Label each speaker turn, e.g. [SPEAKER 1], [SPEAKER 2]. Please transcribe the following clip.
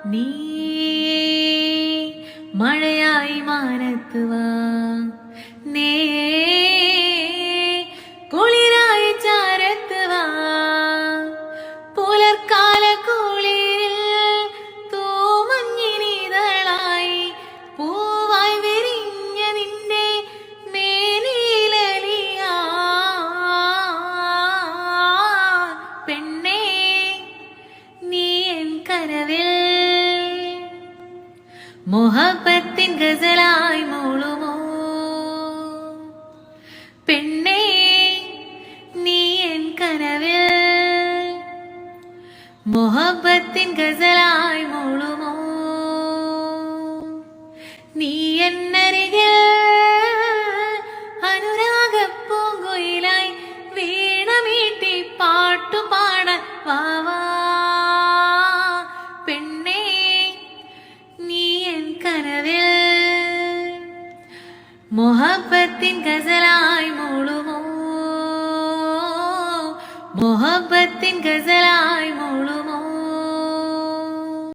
[SPEAKER 1] നീ മഴയായി മാനത്തുവാ. നേ കുളിരായി ചാരത്തുവാ. പുലർക്കാല കുളിരിൽ തോമഞ്ഞിനിതളായി പൂവായി വിരിഞ്ഞ നിന്റെ മേനിലലിയാ. പെണ്ണേ നീ എൻ കനവിൽ മൊഹബത്തിൻ ഗസലായി മൂളുമോ പെണ്ണേ നീ എൻ കനവിൽ മൊഹബത്തിൻ ഗസലായി മൊഹബത്തിൻ ഗസലായി മൂളുമോ? മൊഹബത്തിൻ ഗസലായി മൂളുമോ